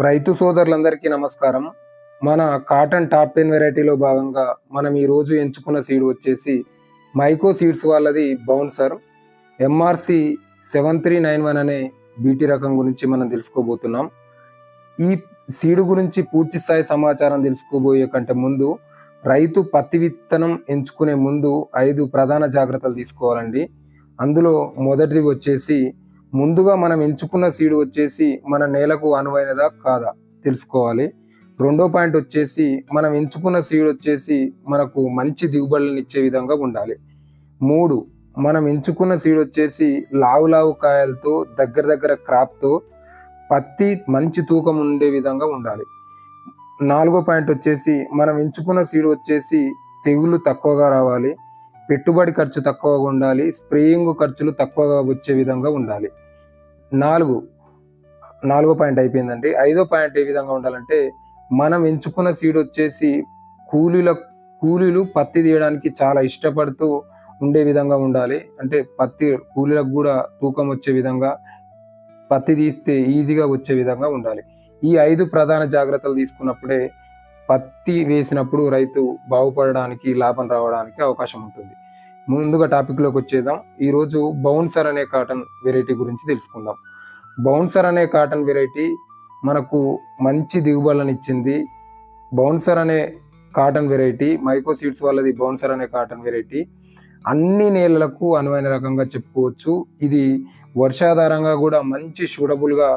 రైతు సోదరులందరికీ నమస్కారం. మన కాటన్ టాప్ టెన్ వెరైటీలో భాగంగా మనం ఈ రోజు ఎంచుకున్న సీడ్ వచ్చేసి మైకో సీడ్స్ వాళ్ళది bouncer. MRC seven three nine one అనే బీటీ రకం గురించి మనం తెలుసుకోబోతున్నాం. ఈ సీడు గురించి పూర్తి స్థాయి సమాచారం తెలుసుకోబోయే కంటే ముందు రైతు పత్తి విత్తనం ఎంచుకునే ముందు ఐదు ప్రధాన జాగ్రత్తలు తీసుకోవాలండి. అందులో మొదటిది వచ్చేసి ముందుగా మనం ఎంచుకున్న సీడ్ వచ్చేసి మన నేలకు అనువైనదా కాదా తెలుసుకోవాలి. రెండో పాయింట్ వచ్చేసి మనం ఎంచుకున్న సీడ్ వచ్చేసి మనకు మంచి దిగుబడులను ఇచ్చే విధంగా ఉండాలి. మూడు మనం ఎంచుకున్న సీడ్ వచ్చేసి లావు లావు కాయలతో దగ్గర దగ్గర క్రాప్తో పత్తి మంచి తూకం ఉండే విధంగా ఉండాలి. నాలుగో పాయింట్ వచ్చేసి మనం ఎంచుకున్న సీడ్ వచ్చేసి తెగులు తక్కువగా రావాలి. పెట్టుబడి ఖర్చు తక్కువగా ఉండాలి. స్ప్రేయింగ్ ఖర్చులు తక్కువగా వచ్చే విధంగా ఉండాలి. నాలుగు నాలుగో పాయింట్ అయిపోయిందండి. ఐదో పాయింట్ ఏ విధంగా ఉండాలంటే మనం ఎంచుకున్న సీడ్ వచ్చేసి కూలీల కూలీలు పత్తి తీయడానికి చాలా ఇష్టపడుతూ ఉండే విధంగా ఉండాలి. అంటే పత్తి కూలీలకు కూడా తూకం వచ్చే విధంగా పత్తి తీస్తే ఈజీగా వచ్చే విధంగా ఉండాలి. ఈ ఐదు ప్రధాన జాగ్రత్తలు తీసుకున్నప్పుడే పత్తి వేసినప్పుడు రైతు బాగుపడడానికి లాభం రావడానికి అవకాశం ఉంటుంది. ముందుగా టాపిక్లోకి వచ్చేద్దాం. ఈరోజు బౌన్సర్ అనే కాటన్ వెరైటీ గురించి తెలుసుకుందాం. బౌన్సర్ అనే కాటన్ వెరైటీ మనకు మంచి దిగుబడులను ఇచ్చింది. బౌన్సర్ అనే కాటన్ వెరైటీ మైకో సీడ్స్ వాళ్ళది బౌన్సర్ అనే కాటన్ వెరైటీ అన్ని నేలలకు అనువైన రకంగా చెప్పుకోవచ్చు. ఇది వర్షాధారంగా కూడా మంచి షూటబుల్గా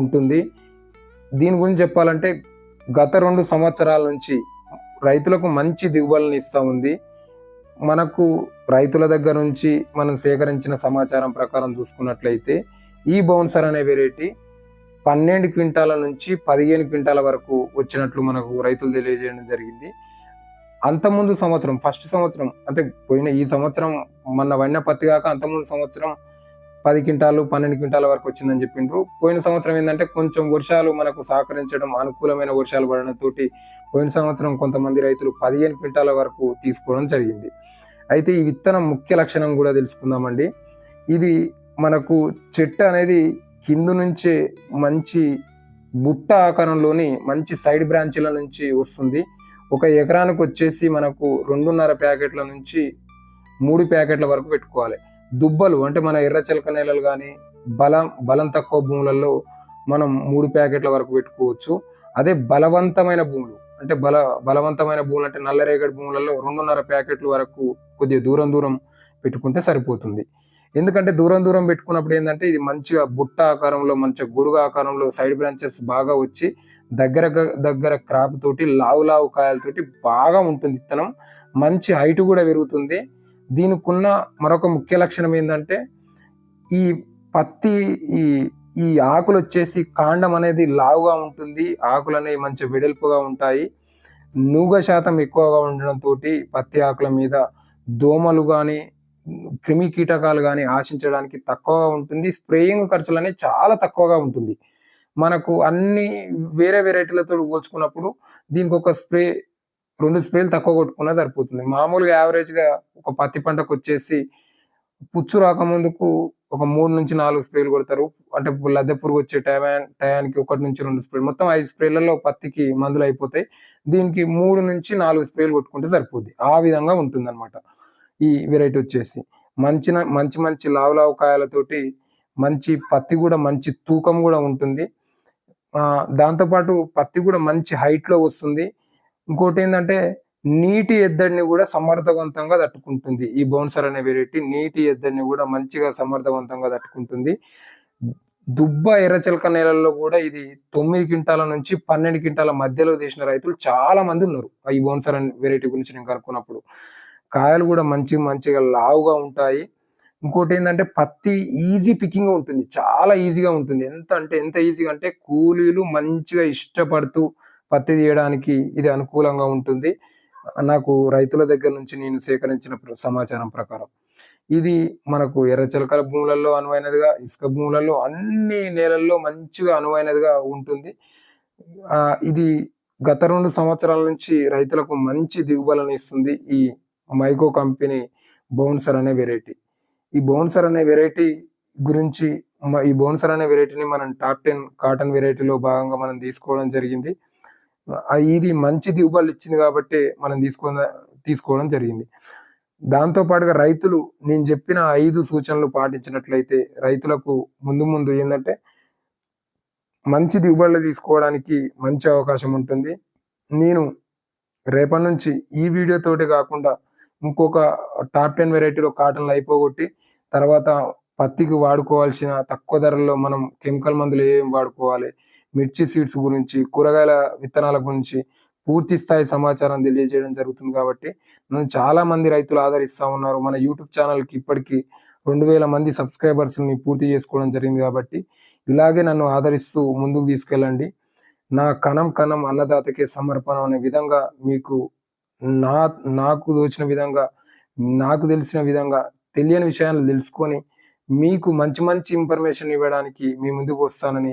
ఉంటుంది. దీని గురించి చెప్పాలంటే గత రెండు సంవత్సరాల నుంచి రైతులకు మంచి దిగుబడులను ఇస్తూ ఉంది. మనకు రైతుల దగ్గర నుంచి మనం సేకరించిన సమాచారం ప్రకారం చూసుకున్నట్లయితే ఈ బౌన్సర్ అనే వెరైటీ పన్నెండు క్వింటాల నుంచి పదిహేను క్వింటాల వరకు వచ్చినట్లు మనకు రైతులు తెలియజేయడం జరిగింది. అంతకుముందు సంవత్సరం ఫస్ట్ సంవత్సరం అంటే పోయిన ఈ సంవత్సరం మన వన్య పత్తి కాక అంతకుముందు సంవత్సరం పది క్వింటాలు పన్నెండు క్వింటాల వరకు వచ్చిందని చెప్పిండ్రు. పోయిన సంవత్సరం ఏంటంటే కొంచెం వర్షాలు మనకు సహకరించడం అనుకూలమైన వర్షాలు పడడంతో పోయిన సంవత్సరం కొంతమంది రైతులు పదిహేను క్వింటాల వరకు తీసుకోవడం జరిగింది. అయితే ఈ విత్తనం ముఖ్య లక్షణం కూడా తెలుసుకుందామండి. ఇది మనకు చెట్టు అనేది కింద నుంచే మంచి బుట్ట ఆకారంలోని మంచి సైడ్ బ్రాంచీల నుంచి వస్తుంది. ఒక ఎకరానికి వచ్చేసి మనకు రెండున్నర ప్యాకెట్ల నుంచి మూడు ప్యాకెట్ల వరకు పెట్టుకోవాలి. దుబ్బలు అంటే మన ఎర్ర చిలక నేలలు కానీ బలం బలం తక్కువ భూములలో మనం మూడు ప్యాకెట్ల వరకు పెట్టుకోవచ్చు. అదే బలవంతమైన భూములు అంటే బల బలవంతమైన భూములు అంటే నల్లరేగడి భూములలో రెండున్నర ప్యాకెట్ల వరకు కొద్దిగా దూరం దూరం పెట్టుకుంటే సరిపోతుంది. ఎందుకంటే దూరం దూరం పెట్టుకున్నప్పుడు ఏంటంటే ఇది మంచిగా బుట్ట ఆకారంలో మంచిగా గొడుగు ఆకారంలో సైడ్ బ్రాంచెస్ బాగా వచ్చి దగ్గర దగ్గర క్రాప్ తోటి లావు లావు కాయలతోటి బాగా ఉంటుంది విత్తనం మంచి హైట్ కూడా పెరుగుతుంది. దీనికి ఉన్న మరొక ముఖ్య లక్షణం ఏంటంటే ఈ పత్తి ఈ ఈ ఆకులు వచ్చేసి కాండం అనేది లావుగా ఉంటుంది. ఆకులు అనేవి మంచి వెడల్పుగా ఉంటాయి. నూగ శాతం ఎక్కువగా ఉండడంతో పత్తి ఆకుల మీద దోమలు కానీ క్రిమి కీటకాలు కానీ ఆశించడానికి తక్కువగా ఉంటుంది. స్ప్రేయింగ్ ఖర్చులు అనేవి చాలా తక్కువగా ఉంటుంది. మనకు అన్ని వేరే వెరైటీలతో పోల్చుకున్నప్పుడు దీనికి ఒక స్ప్రే రెండు స్ప్రేలు తక్కువ కొట్టుకున్నా సరిపోతుంది. మామూలుగా యావరేజ్గా ఒక పత్తి పంటకు వచ్చేసి పుచ్చు రాకముందుకు ఒక మూడు నుంచి నాలుగు స్ప్రేలు కొడతారు. అంటే లద్దె పురుగు వచ్చే టైం టయానికి ఒకటి నుంచి రెండు స్ప్రేలు మొత్తం ఐదు స్ప్రేలలో పత్తికి మందులు అయిపోతాయి. దీనికి మూడు నుంచి నాలుగు స్ప్రేలు కొట్టుకుంటే సరిపోద్ది. ఆ విధంగా ఉంటుంది అనమాట ఈ వెరైటీ వచ్చేసి. మంచి మంచి మంచి లావు కాయలతోటి మంచి పత్తి కూడా మంచి తూకం కూడా ఉంటుంది. దాంతోపాటు పత్తి కూడా మంచి హైట్లో వస్తుంది. ఇంకోటి ఏంటంటే నీటి ఎద్దడిని కూడా సమర్థవంతంగా తట్టుకుంటుంది. ఈ బౌన్సర్ అనే వెరైటీ నీటి ఎద్దడిని కూడా మంచిగా సమర్థవంతంగా తట్టుకుంటుంది. దుబ్బ ఎర్రచిలక నేలల్లో కూడా ఇది తొమ్మిది క్వింటాల నుంచి పన్నెండు క్వింటాల మధ్యలో తీసిన రైతులు చాలా మంది ఉన్నారు ఈ బౌన్సర్ అనే వెరైటీ గురించి నేను కనుక్కున్నప్పుడు. కాయలు కూడా మంచి మంచిగా లావుగా ఉంటాయి. ఇంకోటి ఏంటంటే పత్తి ఈజీ పికింగ్ ఉంటుంది. చాలా ఈజీగా ఉంటుంది. ఎంత అంటే ఎంత ఈజీగా అంటే కూలీలు మంచిగా ఇష్టపడుతూ పత్తి తీయడానికి ఇది అనుకూలంగా ఉంటుంది. నాకు రైతుల దగ్గర నుంచి నేను సేకరించిన సమాచారం ప్రకారం. ఇది మనకు ఎర్రచిలకల భూములలో అనువైనదిగా ఇసుక భూములలో అన్ని నేలల్లో మంచిగా అనువైనదిగా ఉంటుంది. ఇది గత రెండు సంవత్సరాల నుంచి రైతులకు మంచి దిగుబడిని ఇస్తుంది ఈ మైకో కంపెనీ బౌన్సర్ అనే వెరైటీ. ఈ బౌన్సర్ అనే వెరైటీ గురించి ఈ బోన్సర్ అనే వెరైటీని మనం టాప్ టెన్ కాటన్ వెరైటీలో భాగంగా మనం తీసుకోవడం జరిగింది. ఇది మంచి దిగుబడులు ఇచ్చింది కాబట్టి మనం తీసుకో తీసుకోవడం జరిగింది. దాంతో పాటుగా రైతులు నేను చెప్పిన ఐదు సూచనలు పాటించినట్లయితే రైతులకు ముందు ముందు ఏంటంటే మంచి దిగుబడులు తీసుకోవడానికి మంచి అవకాశం ఉంటుంది. నేను రేపటి నుంచి ఈ వీడియోతోటి కాకుండా ఇంకొక టాప్ టెన్ వెరైటీలో కాటన్లు అయిపోగొట్టి తర్వాత పత్తికి వాడుకోవాల్సిన తక్కువ ధరల్లో మనం కెమికల్ మందులు ఏం వాడుకోవాలి మిర్చి సీడ్స్ గురించి కూరగాయల విత్తనాల గురించి పూర్తి స్థాయి సమాచారం తెలియజేయడం జరుగుతుంది కాబట్టి నన్ను చాలా మంది రైతులు ఆదరిస్తూ ఉన్నారు. మన యూట్యూబ్ ఛానల్కి ఇప్పటికీ రెండు వేల మంది సబ్స్క్రైబర్స్ని పూర్తి చేసుకోవడం జరిగింది కాబట్టి ఇలాగే నన్ను ఆదరిస్తూ ముందుకు తీసుకెళ్ళండి. నా కణం కణం అన్నదాతకే సమర్పణ అనే విధంగా మీకు నా నాకు దోచిన విధంగా నాకు తెలిసిన విధంగా తెలియని విషయాలు తెలుసుకొని మీకు మంచి మంచి ఇన్ఫర్మేషన్ ఇవ్వడానికి మీ ముందుకు వస్తానని